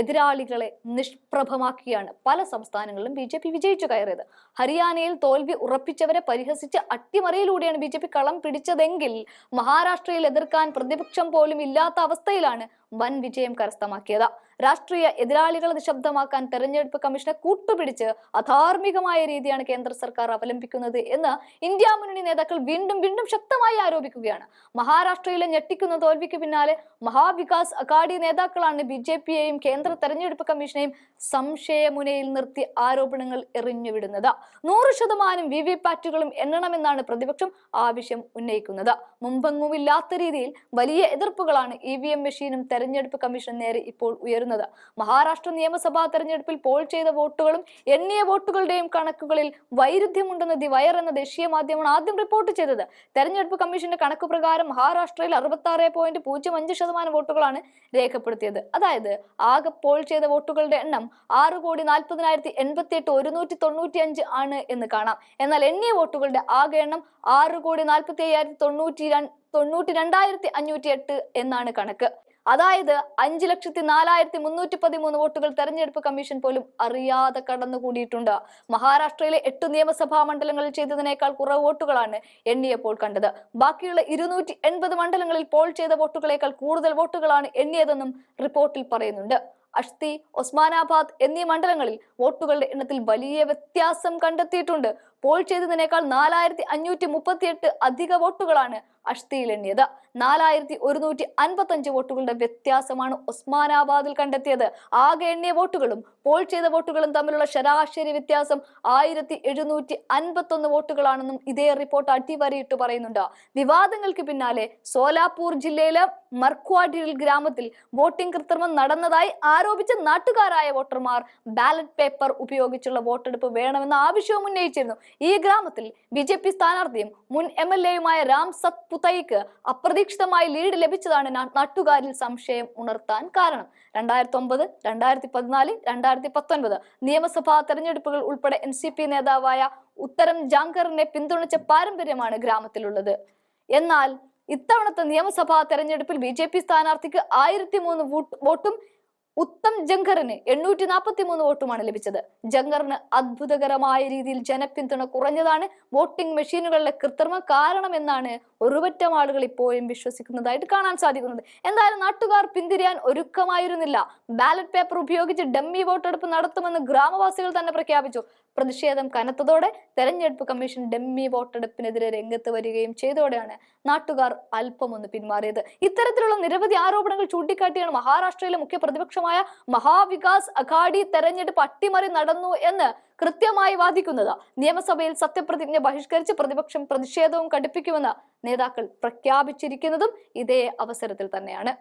എതിരാളികളെ നിഷ്പ്രഭമാക്കിയാണ് പല സംസ്ഥാനങ്ങളിലും ബി ജെ പി വിജയിച്ചു കയറിയത്. ഹരിയാനയിൽ തോൽവി ഉറപ്പിച്ചവരെ പരിഹസിച്ച് അട്ടിമറിയിലൂടെയാണ് ബി ജെ പി കളം പിടിച്ചതെങ്കിൽ മഹാരാഷ്ട്രയിൽ എതിർക്കാൻ പ്രതിപക്ഷം പോലും ഇല്ലാത്ത അവസ്ഥയിലാണ് വൻ വിജയം കരസ്ഥമാക്കിയത്. രാഷ്ട്രീയ എതിരാളികളെ നിശബ്ദമാക്കാൻ തെരഞ്ഞെടുപ്പ് കമ്മീഷനെ കൂട്ടുപിടിച്ച് അധാർമികമായ രീതിയാണ് കേന്ദ്ര സർക്കാർ അവലംബിക്കുന്നത് എന്ന് ഇന്ത്യ മുന്നണി നേതാക്കൾ വീണ്ടും വീണ്ടും ശക്തമായി ആരോപിക്കുകയാണ്. മഹാരാഷ്ട്രയിലെ ഞെട്ടിക്കുന്ന തോൽവിക്ക് പിന്നാലെ മഹാവികാസ് അഘാടി നേതാക്കളാണ് ബി ജെ പിയെയും കേന്ദ്ര തെരഞ്ഞെടുപ്പ് കമ്മീഷനെയും സംശയമുനയിൽ നിർത്തി ആരോപണങ്ങൾ എറിഞ്ഞുവിടുന്നത്. നൂറ് ശതമാനം വി വി പാറ്റുകളും എണ്ണണമെന്നാണ് പ്രതിപക്ഷം ആവശ്യം ഉന്നയിക്കുന്നത്. മുമ്പെങ്ങുമില്ലാത്ത രീതിയിൽ വലിയ എതിർപ്പുകളാണ് ഇ വി എം മെഷീനും തെരഞ്ഞെടുപ്പ് കമ്മീഷൻ നേരെ ഇപ്പോൾ ഉയരുന്നത്. മഹാരാഷ്ട്ര നിയമസഭാ തെരഞ്ഞെടുപ്പിൽ പോൾ ചെയ്ത വോട്ടുകളും എണ്ണിയ വോട്ടുകളുടെയും കണക്കുകളിൽ വൈരുദ്ധ്യമുണ്ടെന്ന് ദി വയർ എന്ന ദേശീയ മാധ്യമമാണ് ആദ്യം റിപ്പോർട്ട് ചെയ്തത്. തെരഞ്ഞെടുപ്പ് കമ്മീഷന്റെ കണക്ക് പ്രകാരം മഹാരാഷ്ട്രയിൽ അറുപത്തി ആറ് പോയിന്റ് പൂജ്യം അഞ്ച് ശതമാനം വോട്ടുകളാണ് രേഖപ്പെടുത്തിയത്. അതായത് ആകെ പോൾ ചെയ്ത വോട്ടുകളുടെ എണ്ണം ആറ് കോടി നാൽപ്പതിനായിരത്തി എൺപത്തി എട്ട് ഒരുന്നൂറ്റി തൊണ്ണൂറ്റി അഞ്ച് ആണ് എന്ന് കാണാം. എന്നാൽ എണ്ണിയ വോട്ടുകളുടെ ആകെ എണ്ണം ആറ് കോടി നാൽപ്പത്തി അയ്യായിരത്തി തൊണ്ണൂറ്റി തൊണ്ണൂറ്റി രണ്ടായിരത്തി അഞ്ഞൂറ്റി എട്ട് എന്നാണ് കണക്ക്. അതായത് അഞ്ച് ലക്ഷത്തി നാലായിരത്തി മുന്നൂറ്റി പതിമൂന്ന് വോട്ടുകൾ തെരഞ്ഞെടുപ്പ് കമ്മീഷൻ പോലും അറിയാതെ കടന്നുകൂടിയിട്ടുണ്ട്. മഹാരാഷ്ട്രയിലെ എട്ട് നിയമസഭാ മണ്ഡലങ്ങളിൽ ചെയ്തതിനേക്കാൾ കുറവ് വോട്ടുകളാണ് എണ്ണിയപ്പോൾ കണ്ടത്. ബാക്കിയുള്ള ഇരുന്നൂറ്റി എൺപത് മണ്ഡലങ്ങളിൽ പോൾ ചെയ്ത വോട്ടുകളേക്കാൾ കൂടുതൽ വോട്ടുകളാണ് എണ്ണിയതെന്നും റിപ്പോർട്ടിൽ പറയുന്നുണ്ട്. അഷ്തി ഒസ്മാനാബാദ് എന്നീ മണ്ഡലങ്ങളിൽ വോട്ടുകളുടെ എണ്ണത്തിൽ വലിയ വ്യത്യാസം കണ്ടെത്തിയിട്ടുണ്ട്. പോൾ ചെയ്തതിനേക്കാൾ നാലായിരത്തി അഞ്ഞൂറ്റി മുപ്പത്തിയെട്ട് അധിക വോട്ടുകളാണ് അഷ്തിയിൽ എണ്ണിയത് നാലായിരത്തി ഒരുന്നൂറ്റി അൻപത്തി അഞ്ച് വോട്ടുകളുടെ വ്യത്യാസമാണ് ഉസ്മാനാബാദിൽ കണ്ടെത്തിയത്. ആകെ എണ്ണിയ വോട്ടുകളും പോൾ ചെയ്ത വോട്ടുകളും തമ്മിലുള്ള ശരാശരി വ്യത്യാസം ആയിരത്തി എഴുന്നൂറ്റി അൻപത്തി ഒന്ന് വോട്ടുകളാണെന്നും ഇതേ റിപ്പോർട്ട് അടിവരയിട്ട് പറയുന്നുണ്ട്. വിവാദങ്ങൾക്ക് പിന്നാലെ സോലാപൂർ ജില്ലയിലെ മർക്വാഡിൽ ഗ്രാമത്തിൽ വോട്ടിംഗ് കൃത്രിമം നടന്നതായി ആരോപിച്ച നാട്ടുകാരായ വോട്ടർമാർ ബാലറ്റ് പേപ്പർ ഉപയോഗിച്ചുള്ള വോട്ടെടുപ്പ് വേണമെന്ന ആവശ്യവും ഉന്നയിച്ചിരുന്നു. ഈ ഗ്രാമത്തിൽ ബി ജെ പി സ്ഥാനാർത്ഥിയും മുൻ എം എൽ എയുമായ രാം സത് പുതയ്ക്ക് അപ്രതീക്ഷിതമായി ലീഡ് ലഭിച്ചതാണ് നാട്ടുകാരിൽ സംശയം ഉണർത്താൻ കാരണം. രണ്ടായിരത്തി ഒമ്പത് രണ്ടായിരത്തി പതിനാല് രണ്ടായിരത്തി പത്തൊൻപത് നിയമസഭാ തെരഞ്ഞെടുപ്പുകൾ ഉൾപ്പെടെ എൻ സി പി നേതാവായ ഉത്തരം ജാങ്കറിനെ പിന്തുണച്ച പാരമ്പര്യമാണ് ഗ്രാമത്തിലുള്ളത്. എന്നാൽ ഇത്തവണത്തെ നിയമസഭാ തെരഞ്ഞെടുപ്പിൽ ബി ജെ പി സ്ഥാനാർത്ഥിക്ക് ആയിരത്തി മൂന്ന് വോട്ടും ഉത്തം ജങ്കറിന് എണ്ണൂറ്റി നാൽപ്പത്തി മൂന്ന് വോട്ടുമാണ് ലഭിച്ചത്. ജങ്കറിന് അത്ഭുതകരമായ രീതിയിൽ ജനപിന്തുണ കുറഞ്ഞതാണ് വോട്ടിംഗ് മെഷീനുകളിലെ കൃത്രിമ കാരണം എന്നാണ് ഒരുപറ്റം ആളുകൾ ഇപ്പോഴും വിശ്വസിക്കുന്നതായിട്ട് കാണാൻ സാധിക്കുന്നത്. എന്തായാലും നാട്ടുകാർ പിന്തിരിയാൻ ഒരുക്കമായിരുന്നില്ല. ബാലറ്റ് പേപ്പർ ഉപയോഗിച്ച് ഡമ്മി വോട്ടെടുപ്പ് നടത്തുമെന്ന് ഗ്രാമവാസികൾ തന്നെ പ്രഖ്യാപിച്ചു. പ്രതിഷേധം കനത്തതോടെ തെരഞ്ഞെടുപ്പ് കമ്മീഷൻ ഡമ്മി വോട്ടെടുപ്പിനെതിരെ രംഗത്ത് വരികയും ചെയ്തതോടെയാണ് നാട്ടുകാർ അല്പമൊന്ന് പിന്മാറിയത്. ഇത്തരത്തിലുള്ള നിരവധി ആരോപണങ്ങൾ ചൂണ്ടിക്കാട്ടിയാണ് മഹാരാഷ്ട്രയിലെ മുഖ്യ പ്രതിപക്ഷമായ മഹാവികാസ് അഘാഡി തെരഞ്ഞെടുപ്പ് അട്ടിമറി നടന്നു എന്ന് കൃത്യമായി വാദിക്കുന്നത് നിയമസഭയിൽ സത്യപ്രതിജ്ഞ ബഹിഷ്കരിച്ച് പ്രതിപക്ഷം പ്രതിഷേധവും കടുപ്പിക്കുമെന്ന് നേതാക്കൾ പ്രഖ്യാപിച്ചിരിക്കുന്നതും ഇതേ അവസരത്തിൽ തന്നെയാണ്.